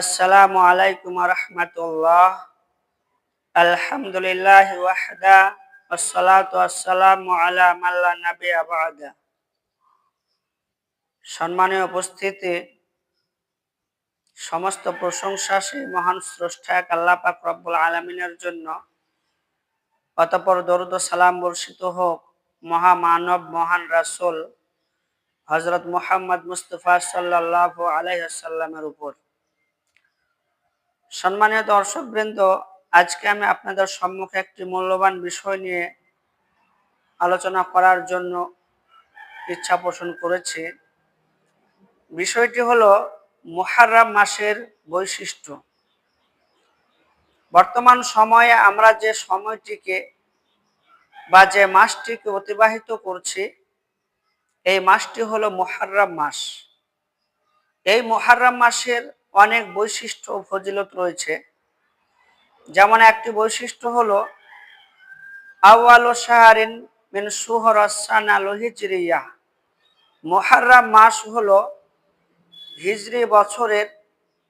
আসসালামু আলাইকুম রহমতুল্লাহ আলহামদুলিল্লাহ ওয়াহদা আসসালাতু আসসালামু আলা মাল্লা নবী আবাদা সম্মানীয় উপস্থিতি, সমস্ত প্রশংসা সেই মহান স্রষ্টা এক আল্লাহ পাক রব্বুল আলমিনের জন্য। অতপর দরুদ সালাম বর্ষিত হোক মহামানব, মহান রাসুল হজরত মোহাম্মদ মুস্তফা সাল্লাহ আলাইসাল্লামের উপর। সম্মানীয় দর্শকবৃন্দ, আজকে আমি আপনাদের সম্মুখে একটি মূল্যবান বিষয় নিয়ে আলোচনা করার জন্য ইচ্ছা পোষণ করেছি। বিষয়টি হলো মোহাররাম মাসের বৈশিষ্ট্য। বর্তমান সময়ে আমরা যে সময়টিকে বা যে মাসটিকে অতিবাহিত করছি, এই মাসটি হলো মোহাররাম মাস। এই মোহাররাম মাসের অনেক বৈশিষ্ট্য ফজিলত রয়েছে। যেমন একটি বৈশিষ্ট্য হলো আওয়াল শাহরিন মিন সুহরাসানা লোহিজরিয়া মোহাররাম মাস হল হিজরি বছরের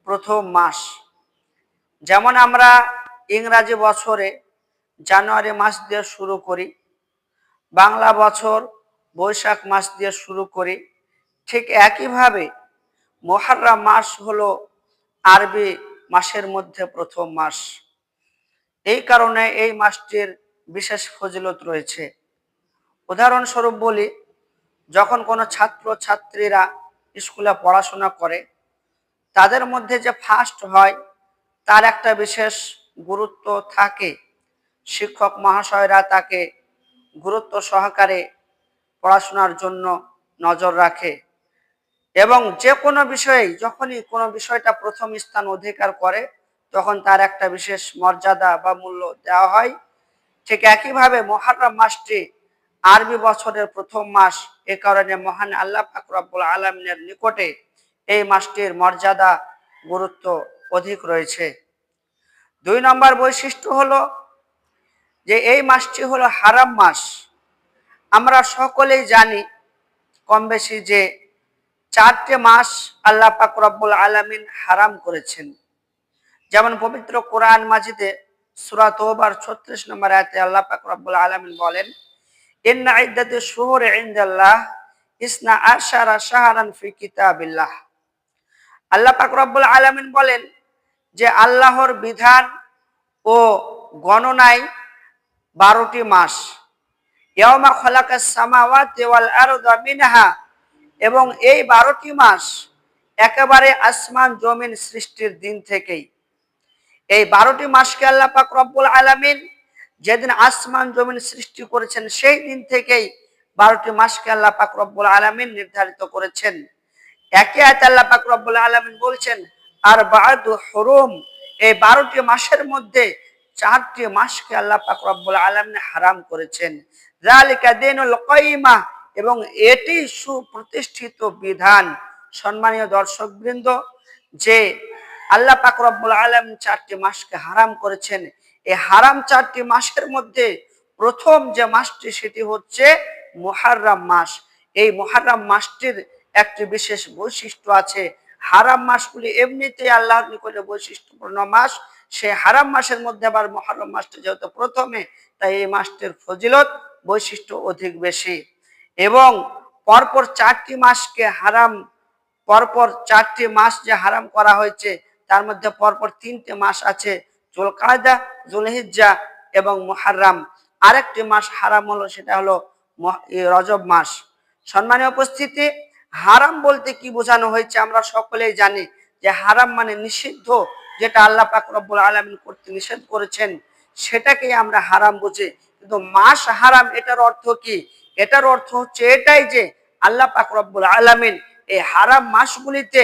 প্রথম মাস। যেমন আমরা ইংরাজি বছরে জানুয়ারি মাস দিয়ে শুরু করি, বাংলা বছর বৈশাখ মাস দিয়ে শুরু করি, ঠিক একইভাবে মহাররা মাস হলো আরবি মাসের মধ্যে প্রথম মাস। এই কারণে এই মাসটির বিশেষ ফজিলত রয়েছে। উদাহরণস্বরূপ বলি, যখন কোনো ছাত্র, ছাত্রীরা স্কুলে পড়াশোনা করে, তাদের মধ্যে যে ফার্স্ট হয়, তার একটা বিশেষ গুরুত্ব থাকে। শিক্ষক মহাশয়রা তাকে গুরুত্ব সহকারে পড়াশোনার জন্য নজর রাখে। এবং যে কোনো বিষয়ে যখনই কোনো বিষয়টা প্রথম স্থান অধিকার করে, তখন তার একটা বিশেষ মর্যাদা বা মূল্য দেওয়া হয়। ঠিক একইভাবে মহারাম মাসটি আরবি বছরের প্রথম মাস, এ কারণে মহান আল্লাহ ফাকরাবুল আলমিনের নিকটে এই মাসটির মর্যাদা, গুরুত্ব অধিক রয়েছে। দুই নম্বর বৈশিষ্ট্য হলো যে এই মাসটি হলো হারাম মাস। আমরা সকলেই জানি কম বেশি যে চারটে মাস আল্লাহ পাক রব্বুল আলমিন হারাম করেছেন। যেমন পবিত্র কোরআন মাজিদে সুরাত ওবার ছত্রিশ নম্বর আয়তে আল্লাহ পাক রব্বুল আলমিন বলেন, ইন্না ইসনা শাহরান আল্লাহ আলমিন বলেন যে আল্লাহর বিধান ও গণনায় বারোটি মাস। ইয়মা খলাকা সামাওয়াত ওয়াল আরদা মিনহা এবং এই বারোটি মাস একেবারে আসমান জমিন সৃষ্টির দিন থেকেই। এই বারোটি মাসকে আল্লাহ পাক রব্বুল আলমিন যেদিন আসমান জমিন সৃষ্টি করেছেন, সেই দিন থেকেই বারোটি মাসকে আল্লাহ পাক রব্বুল আলমিন নির্ধারিত করেছেন। একে আয়তে আল্লাহ পাক রব্বুল আলমিন বলছেন, আর বাদু হরুম এই বারোটি মাসের মধ্যে চারটি মাসকে আল্লাহ পাক রব্বুল আলমিন হারাম করেছেন। জালিকা দিনুল কয়িমা এবং এটি সুপ্রতিষ্ঠিত বিধান সম্মানীয় দর্শকবৃন্দ যে আল্লাহ পাক রব্বুল আলম চারটি মাসকে হারাম করেছেন। এই হারাম চারটি মাসের মধ্যে প্রথম যে মাসটি সেটি হচ্ছে মোহারাম মাস। এই মোহারাম মাসটির একটি বিশেষ বৈশিষ্ট্য আছে। হারাম মাসগুলি এমনিতেই আল্লাহর নিকটে বৈশিষ্ট্যপূর্ণ মাস। সে হারাম মাসের মধ্যে আবার মহারম মাসটি যেহেতু প্রথমে, তাই এই মাসটির ফজিলত বৈশিষ্ট্য অধিক বেশি। এবং পরপর চারটি মাসকে হারাম, পরপর চারটি মাস যে হারাম করা হয়েছে, তার মধ্যে পরপর তিনটে মাস আছে জুলকায়দা, জুলহিজ্জা এবং মোহারাম আরেকটি মাস হারাম হলো, সেটা হলো রজব মাস। সম্মানীয় উপস্থিতি, হারাম বলতে কি বোঝানো হয়েছে আমরা সকলেই জানি যে হারাম মানে নিষিদ্ধ, যেটা আল্লাহ পাক রব্বুল আলমিন করতে নিষেধ করেছেন, সেটাকেই আমরা হারাম বুঝি। কিন্তু মাস হারাম এটার অর্থ কি? এটার অর্থ হচ্ছে এটাই যে আল্লাহ পাক রব্বুল আলমিন এই হারাম মাসগুলিতে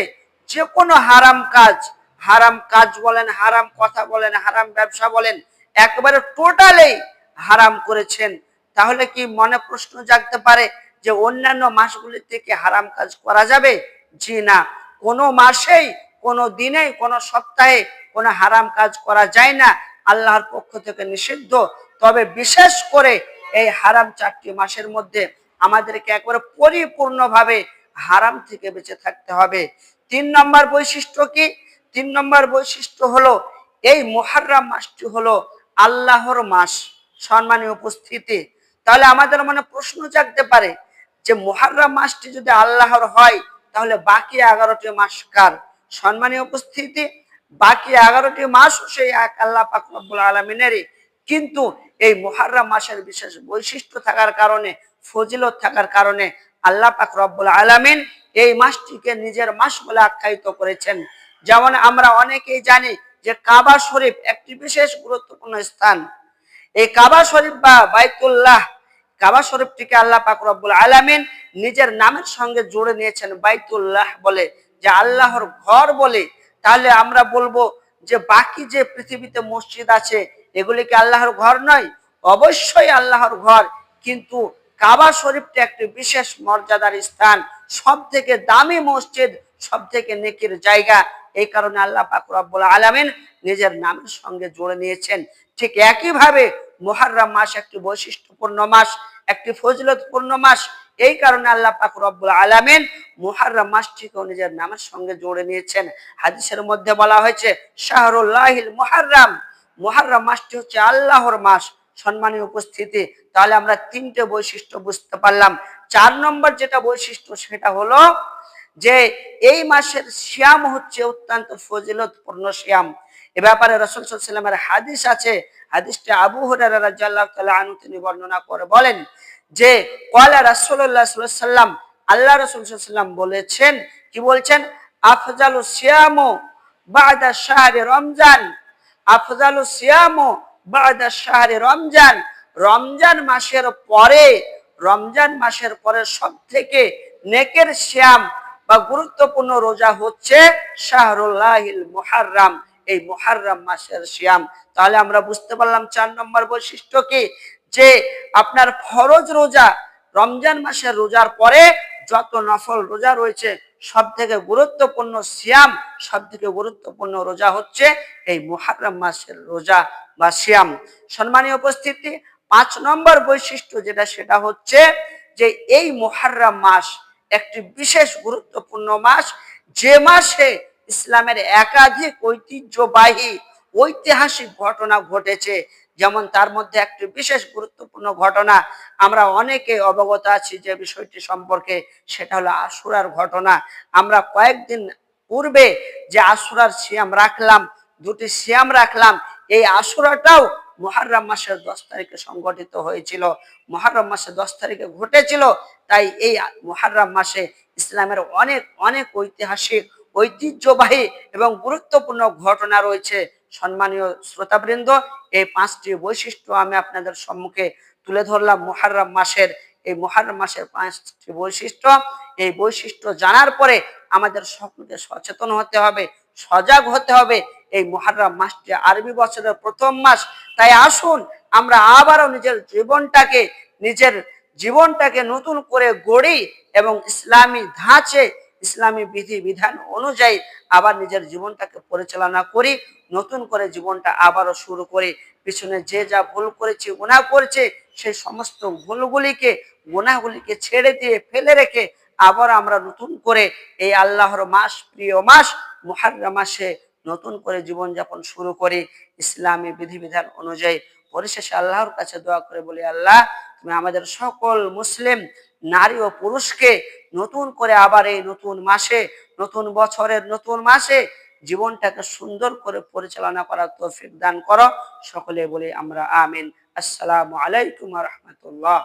যে কোনো হারাম কাজ হারাম কাজ বলেন, হারাম কথা বলেন, হারাম ব্যবসা বলেন, একবারে টোটালি হারাম করেছেন। তাহলে কি মনে প্রশ্ন জাগতে পারে যে অন্যান্য মাসগুলি থেকে হারাম কাজ করা যাবে? জি না। কোনো মাসেই, কোনো দিনেই, কোনো সপ্তাহে কোনো হারাম কাজ করা যায় না। আল্লাহর পক্ষ থেকে নিষিদ্ধ। তবে বিশেষ করে এই হারাম চারটি মাসের মধ্যে আমাদেরকে একবারে পরিপূর্ণভাবে হারাম থেকে বেঁচে থাকতে হবে। তিন নম্বর বৈশিষ্ট্য কি? তিন নম্বর বৈশিষ্ট্য হলো, এই মোহাররাম মাসটি হলো আল্লাহর মাস সম্মানীয় উপস্থিতি। তাহলে আমাদের মনে প্রশ্ন জাগতে পারে যে মোহাররাম মাসটি যদি আল্লাহর হয়, তাহলে বাকি এগারোটি মাস কার? সম্মানীয় উপস্থিতি? বাকি এগারোটি মাস সেই এক আল্লাহ পাকরবুল আলমিনেরই। কিন্তু এই মোহাররাম মাসের বিশেষ বৈশিষ্ট্য থাকার কারণে, ফজিলত থাকার কারণে আল্লাহ পাক রব্বুল আলমিন এই মাসটিকে নিজের মাস বলে আখ্যায়িত করেছেন। যেমন আমরা অনেকেই জানি যে কাবা শরীফ একটি বিশেষ গুরুত্বপূর্ণ স্থান। এই কাবা শরীফ বা বাইতুল্লাহ, কাবা শরীফটিকে আল্লাহ পাক রব্বুল আলামিন নিজের নামের সঙ্গে জুড়ে নিয়েছেন বাইতুল্লাহ বলে। যে আল্লাহর ঘর বলে, তাহলে আমরা বলব যে বাকি যে পৃথিবীতে মসজিদ আছে এগুলি কি আল্লাহর ঘর নয়? অবশ্যই আল্লাহর ঘর। কিন্তু কাবা শরীফটি একটি বিশেষ মর্যাদার স্থান সব থেকে দামি মসজিদ সব থেকে নেকির জায়গা। এই কারণে আল্লাহ পাকুর আব্বুল আলমিন নিজের নামের সঙ্গে জুড়ে নিয়েছেন। ঠিক একইভাবে মোহার্রাম মাস একটি বৈশিষ্ট্যপূর্ণ মাস, একটি ফজিলতপূর্ণ মাস। এই কারণে আল্লাহ পাকুর আব্বুল আলমিন মুহার্রাম মাসটিকেও নিজের নামের সঙ্গে জুড়ে নিয়েছেন। হাদিসের মধ্যে বলা হয়েছে, শাহরুল্লাহিল মুহার্রাম। মুহার্রাম মাসটি হচ্ছে আল্লাহর মাস। সম্মানীয় উপস্থিতি, তাহলে আমরা তিনটে বৈশিষ্ট্য বুঝতে পারলাম। চার নম্বর যেটা বৈশিষ্ট্য, সেটা হলো যে এই মাসের শ্যাম হচ্ছে অত্যন্ত ফজিলতপূর্ণ শ্যাম এ ব্যাপারে রসুল সাল্লামের হাদিস আছে। হাদিসটা আবু হরার তিনি বর্ণনা করে বলেন যে কলা রাসুল্লাহ সাল্লাম আল্লাহ রসুল সাল্লাম বলেছেন, কি বলছেন? আফজালু শ্যামো বাদা শাহরে রমজান। আফজালু শ্যামো বাদা শাহরে রমজান। রমজান মাসের পরে, রমজান মাসের পরে সব থেকে নেকের শ্যাম বা গুরুত্বপূর্ণ রোজা হচ্ছে শাহরুল্লাহিল মুহাররাম। এই মুহাররাম মাসের শ্যাম তাহলে আমরা বুঝতে পারলাম চার নম্বর বৈশিষ্ট্য কি? যে আপনার ফরজ রোজা, রমজান মাসের রোজার পরে যত নফল রোজা রয়েছে সব থেকে গুরুত্বপূর্ণ শ্যাম সব থেকে গুরুত্বপূর্ণ রোজা হচ্ছে এই মুহাররাম মাসের রোজা বা শ্যাম সম্মানীয় উপস্থিতি, পাঁচ নম্বর বৈশিষ্ট্য যেটা, সেটা হচ্ছে যে এই মুহাররাম মাস একটি বিশেষ গুরুত্বপূর্ণ মাস। যে মাসে ইসলামের একাধিক ঐতিহ্যবাহী, ঐতিহাসিক ঘটনা ঘটেছে যেমন তার মধ্যে একটি বিশেষ গুরুত্বপূর্ণ ঘটনা, আমরা অনেকে অবগত আছি যে বিষয়টি সম্পর্কে, সেটা হলো আশুরার ঘটনা। আমরা কয়েকদিন পূর্বে যে আশুরার সিয়াম রাখলাম, দুটি সিয়াম রাখলাম, এই আশুরাটাও মহারাম মাসের দশ তারিখে সংগঠিত হয়েছিল। মহারম মাসে দশ তারিখে ঘটেছিল, তাই এই মহারাম মাসে ইসলামের অনেক অনেক ঐতিহাসিক, ঐতিহ্যবাহী এবং গুরুত্বপূর্ণ ঘটনা রয়েছে। সম্মানীয় শ্রোতাবৃন্দ, এই পাঁচটি বৈশিষ্ট্য আমি আপনাদের সম্মুখে তুলে ধরলাম মোহারম মাসের, এই মোহারম মাসের পাঁচটি বৈশিষ্ট্য। এই বৈশিষ্ট্য জানার পরে আমাদের সকলকে সচেতন হতে হবে, সজাগ হতে হবে। এই মহারাম মাসটি আরবি বছরের প্রথম মাস। তাই আসুন, আমরা আবারও নিজের জীবনটাকে নিজের জীবনটাকে নতুন করে গড়ি এবং ইসলামী ধাঁচে ইসলামী বিধি বিধান অনুযায়ী আবার নিজের জীবনটাকে পরিচালনা করি, নতুন করে জীবনটা আবারও শুরু করি। পিছনে যে যা ভুল করেছে গুণা করেছে, সেই সমস্ত ভুলগুলিকে গুণাগুলিকে ছেড়ে দিয়ে ফেলে রেখে আবার আমরা নতুন করে এই আল্লাহর মাস, প্রিয় মাস মুহাররা মাসে নতুন করে জীবনযাপন শুরু করি। ইসলামী বিধিবিধান অনুযায়ী। পরিশেষে আল্লাহর কাছে দোয়া করে বলি, আল্লাহ, তুমি আমাদের সকল মুসলিম নারী ও পুরুষকে নতুন করে আবার এই নতুন মাসে, নতুন বছরের নতুন মাসে জীবনটাকে সুন্দর করে পরিচালনা করার তৌফিক দান করো। সকলে বলে আমরা আমিন। আসসালামু আলাইকুম রহমতুল্লাহ।